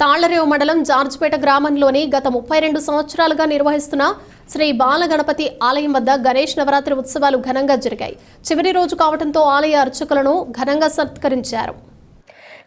తాళ్ళరేవు మండలం జార్జ్పేట గ్రామంలోని గత ముప్పై రెండు సంవత్సరాలుగా నిర్వహిస్తున్న శ్రీ బాలగణపతి ఆలయం వద్ద గణేష్ నవరాత్రి ఉత్సవాలు ఘనంగా జరిగాయి. చివరి రోజు కావడంతో ఆలయ అర్చకులను ఘనంగా సత్కరించారు.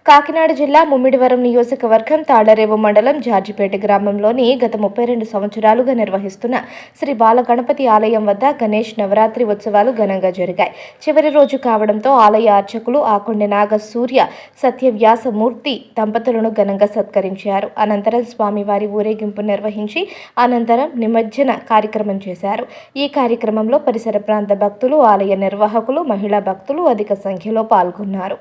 కాకినాడ జిల్లా ముమ్మిడివరం నియోజకవర్గం తాళరేవు మండలం జార్జిపేట గ్రామంలోని గత ముప్పై రెండు సంవత్సరాలుగా నిర్వహిస్తున్న శ్రీ బాలగణపతి ఆలయం వద్ద గణేష్ నవరాత్రి ఉత్సవాలు ఘనంగా జరిగాయి. చివరి రోజు కావడంతో ఆలయ అర్చకులు ఆకొండ నాగ సూర్య సత్యవ్యాసమూర్తి దంపతులను ఘనంగా సత్కరించారు. అనంతరం స్వామివారి ఊరేగింపు నిర్వహించి అనంతరం నిమజ్జన కార్యక్రమం చేశారు. ఈ కార్యక్రమంలో పరిసర ప్రాంత భక్తులు ఆలయ నిర్వాహకులు మహిళా భక్తులు అధిక సంఖ్యలో పాల్గొన్నారు.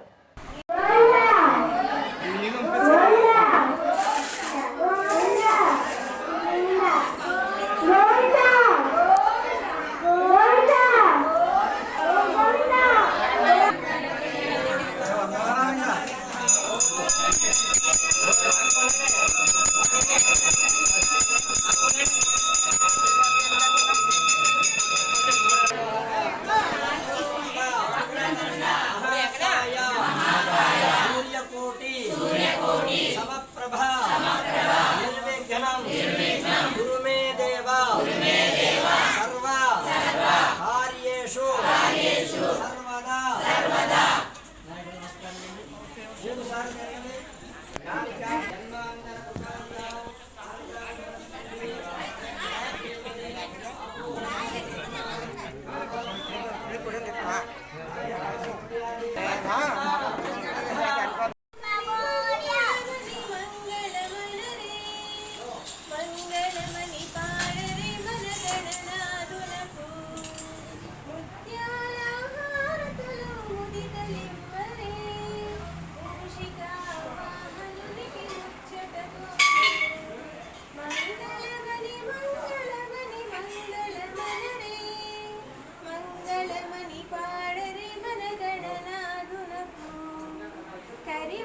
มีคนเดินมา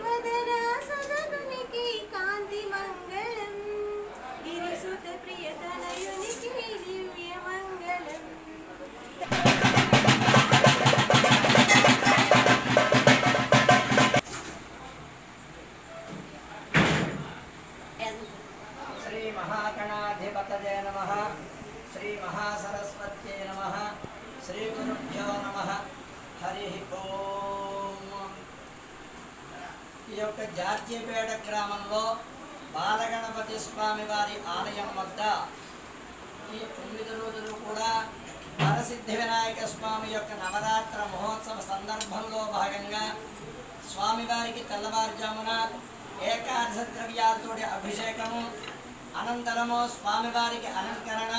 కరివదన సదనునికి కాంతి మంగళం గిరిసుత ప్రియతనయునికి దివ్య మంగళం శ్రీ మహాగణాధిపతయే నమ శ్రీ మహాసరస్వత్యై నమ శ్రీ గురుభ్యో నమ హరి ఓం ఈ యొక్క జార్జీపేట గ్రామంలో బాలగణపతి స్వామి వారి ఆలయం వద్ద ఈ తొమ్మిది రోజులు కూడా వరసిద్ధి వినాయక స్వామి యొక్క నవరాత్ర మహోత్సవ సందర్భంలో భాగంగా స్వామివారికి తెల్లవారుజామున ఏకాదశ ద్రవ్యాలతోటి అభిషేకము అనంతరము స్వామివారికి అలంకరణ